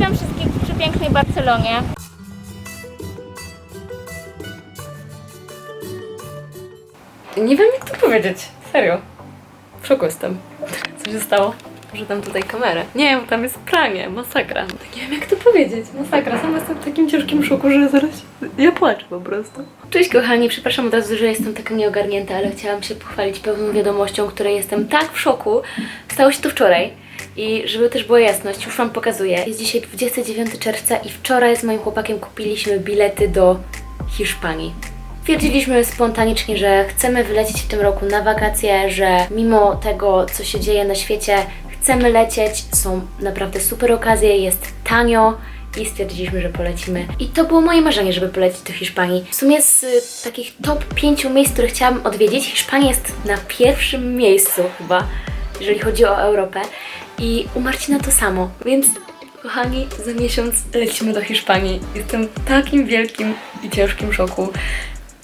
Pozdrawiam wszystkich w przepięknej Barcelonie. Nie wiem jak to powiedzieć. Serio. W szoku jestem. Co się stało? Że tam tutaj kamerę. Nie, bo tam jest pranie, masakra. Nie wiem jak to powiedzieć, masakra. Sama jestem w takim ciężkim szoku, że zaraz ja płaczę po prostu. Cześć kochani, przepraszam od razu, że jestem taka nieogarnięta, ale chciałam się pochwalić pewną wiadomością, której jestem tak w szoku. Stało się to wczoraj. I żeby też była jasność, już Wam pokazuję. Jest dzisiaj 29 czerwca i wczoraj z moim chłopakiem kupiliśmy bilety do Hiszpanii. Stwierdziliśmy spontanicznie, że chcemy wylecieć w tym roku na wakacje, że mimo tego, co się dzieje na świecie, chcemy lecieć. Są naprawdę super okazje, jest tanio i stwierdziliśmy, że polecimy. I to było moje marzenie, żeby polecieć do Hiszpanii. W sumie z y, takich top 5 miejsc, które chciałam odwiedzić, Hiszpania jest na pierwszym miejscu chyba, jeżeli chodzi o Europę. I u Marcina to samo, więc kochani, za miesiąc lecimy do Hiszpanii. Jestem w takim wielkim i ciężkim szoku.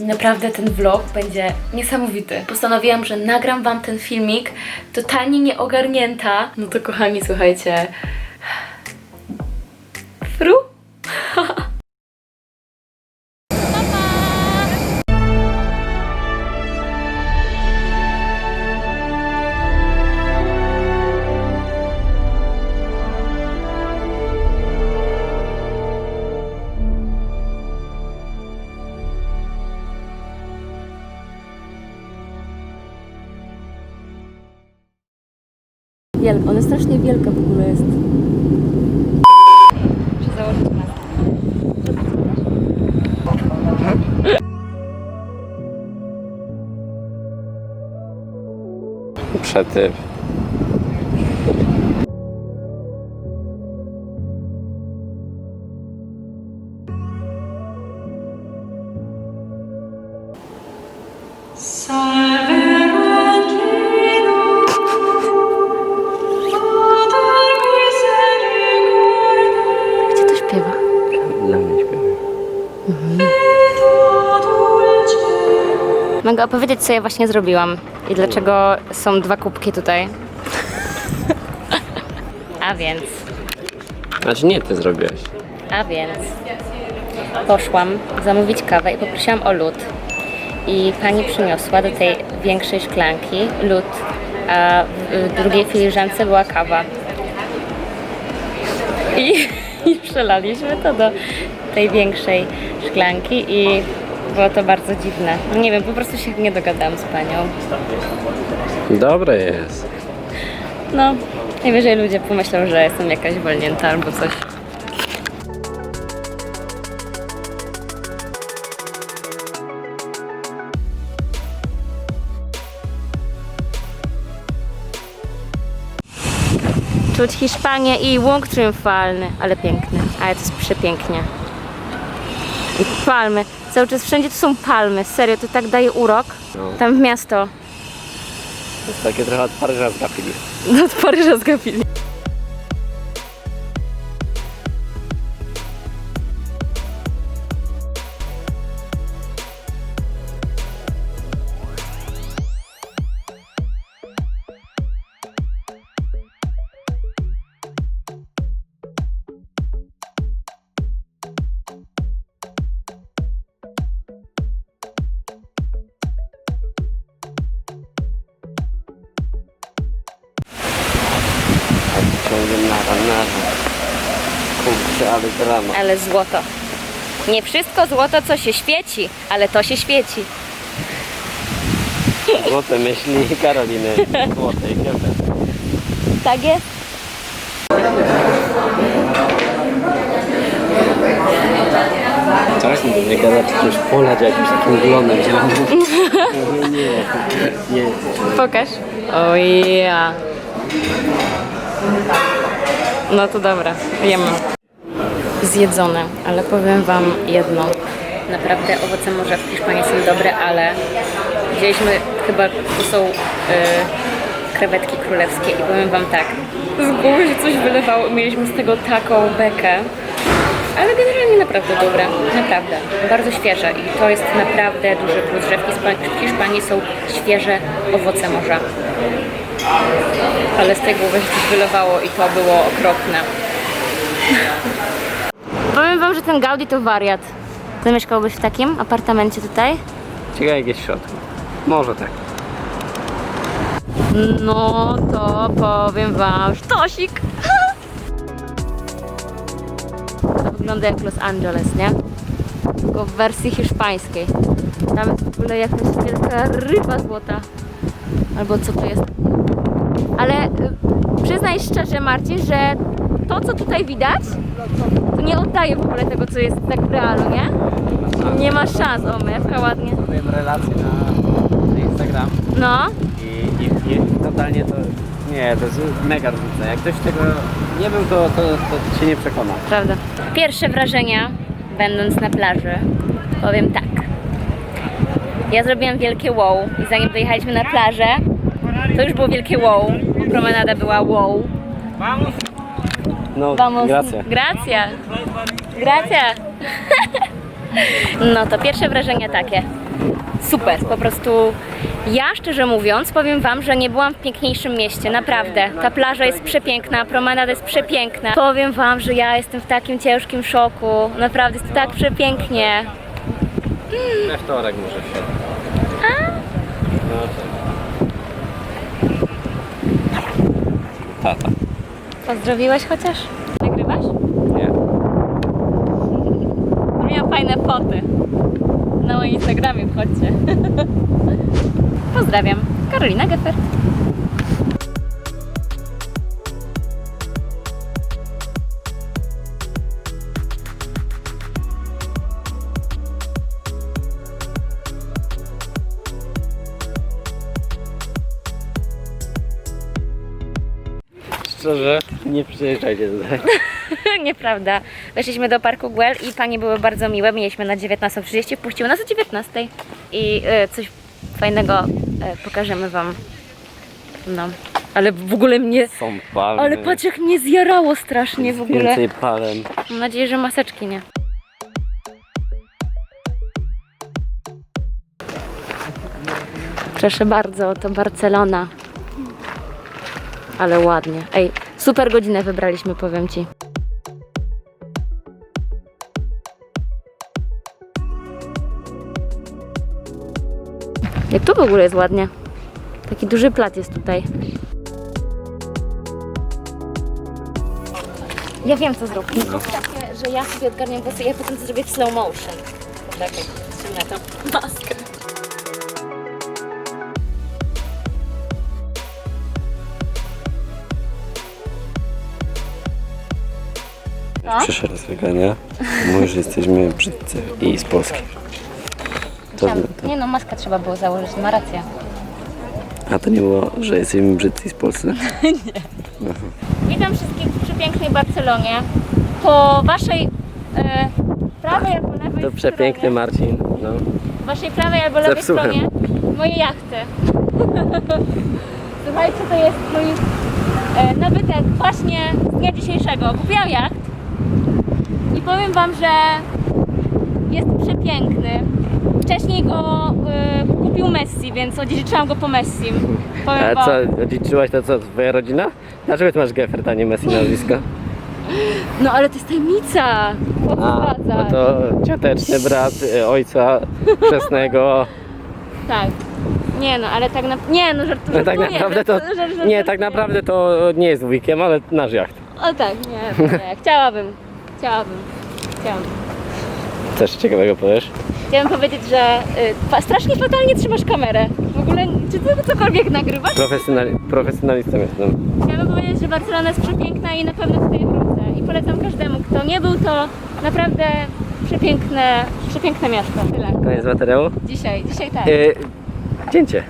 Naprawdę ten vlog będzie niesamowity. Postanowiłam, że nagram Wam ten filmik totalnie nieogarnięta. No to kochani, słuchajcie. Wielka, ona strasznie wielka w ogóle jest. Muszę założyć maskę. Przety. Gdzie Mogę opowiedzieć, co ja właśnie zrobiłam i dlaczego są dwa kubki tutaj. A więc, Znaczy nie ty zrobiłaś. a więc poszłam zamówić kawę i poprosiłam o lód. I pani przyniosła do tej większej szklanki lód, a w drugiej filiżance była kawa. I, I przelaliśmy to do tej większej szklanki i było to bardzo dziwne. Nie wiem, po prostu się nie dogadałam z panią. Dobre jest. No, najwyżej ludzie pomyślą, że jestem jakaś wolnięta albo coś. Czuć Hiszpanię i łąk triumfalny, ale piękny, ale to jest przepięknie. I palmy, cały czas wszędzie to są palmy, serio, to tak daje urok. No. Tam w miasto, To jest takie trochę od Paryża zgapili. od Paryża zgapili. Ale drama. Ale złoto. Nie wszystko złoto, co się świeci, ale to się świeci. Złote myśli Karoliny. Złote i. Tak jest? Teraz mi do mnie gada, czy coś polać jakimś takim glonem zielonym. Nie, nie, nie. Pokaż. O ja. No to dobra, jemy. Zjedzone, ale powiem Wam jedno. Naprawdę owoce morza w Hiszpanii są dobre, ale wzięliśmy chyba, to są y, krewetki królewskie i powiem Wam tak, z głowy się coś wylewało, mieliśmy z tego taką bekę. Ale generalnie naprawdę dobre, naprawdę, bardzo świeże i to jest naprawdę duży plus, że w w Hiszpanii są świeże owoce morza. Ale z tej głowy się coś wylewało i to było okropne. Powiem wam, że ten Gaudi to wariat. Ty mieszkałbyś w takim apartamencie tutaj? Ciekawe jak jest w środku. Może tak. No to powiem wam, sztosik! To wygląda jak Los Angeles, nie? Tylko w wersji hiszpańskiej. Tam jest w ogóle jakaś wielka ryba złota. Albo co to jest? Ale y, przyznaj szczerze, Marcin, że to, co tutaj widać, nie oddaje w ogóle tego, co jest tak w realu, nie? Nie ma szans, o mewka ładnie. Robiłem relację na, na Instagram No, i, i, i totalnie to... Nie, to jest mega różnica. Jak ktoś tego nie był, to, to, to się nie przekona. Prawda. Pierwsze wrażenia, będąc na plaży, powiem tak. Ja zrobiłam wielkie wow i zanim dojechaliśmy na plażę, to już było wielkie wow. Promenada była wow. No, Vamos. gracja. Gracia. Gracia. No to pierwsze wrażenia takie. Super, po prostu ja szczerze mówiąc powiem wam, że nie byłam w piękniejszym mieście, naprawdę. Ta plaża jest przepiękna, promenada jest przepiękna. Powiem wam, że ja jestem w takim ciężkim szoku. Naprawdę jest tak przepięknie. We wtorek może się. No tak. Tata. Pozdrowiłeś chociaż? Nagrywasz? Nie. Miałam fajne foty. Na moim Instagramie wchodźcie. Pozdrawiam. Karolina Geffert. Szczerze, nie przyjeżdżajcie tutaj. Nieprawda. Weszliśmy do parku Guel i panie były bardzo miłe. Mieliśmy na 19.30, puściły nas o 19.00 i e, coś fajnego e, pokażemy wam. No. Ale w ogóle mnie... Są palmy. Ale patrz jak mnie zjarało strasznie w ogóle. Więcej palem. Mam nadzieję, że maseczki nie. Proszę bardzo, to Barcelona. Ale ładnie. Ej, super godzinę wybraliśmy, powiem ci. Jak tu w ogóle jest ładnie. Taki duży plac jest tutaj. Ja wiem co zrobić. Takie, że ja sobie odgarniam włosy ja potem to zrobię w slow motion. Czekaj, ściągnę tą maskę. No. Przyszedł rozlegania. Mówisz, że jesteśmy brzydcy i z Polski. To, Chciałam- to, Nie no, maskę trzeba było założyć, ma rację. a to nie było, że jesteśmy brzydcy i z Polski? Witam wszystkich w przepięknej Barcelonie. Po waszej e, prawej albo lewej To przepiękny stronie, Marcin. No. waszej prawej albo lewej Zepsułem. stronie moje jachty. Słuchajcie, to jest mój e, nabytek właśnie z dnia dzisiejszego. Kupiłam jacht powiem wam, że jest przepiękny. Wcześniej go e, kupił Messi, więc odziedziczyłam go po Messi. Powiem A wam, co, odziedziczyłaś to co, twoja rodzina? Dlaczego ty masz Geffert, a nie Messi nazwisko? No ale to jest tajemnica. A, no to cioteczny brat y, ojca chrzestnego. Tak. Nie no, ale tak na... Nie no, żart, No, tak żartuję, naprawdę to, żart- żart- żart- nie, tak naprawdę to nie jest wujkiem, ale nasz jacht. O tak, nie, nie. Chciałabym. Chciałabym. Chciałabym. Coś ciekawego powiesz? Chciałabym powiedzieć, że y, strasznie fatalnie trzymasz kamerę. W ogóle, czy ty cokolwiek nagrywasz? Profesjonali profesjonalistą jestem. Chciałabym powiedzieć, że Barcelona jest przepiękna i na pewno tutaj wrócę. I polecam każdemu, kto nie był, to naprawdę przepiękne, przepiękne miasto. Tyle. Koniec materiału? Dzisiaj, dzisiaj tak. Yy, cięcie.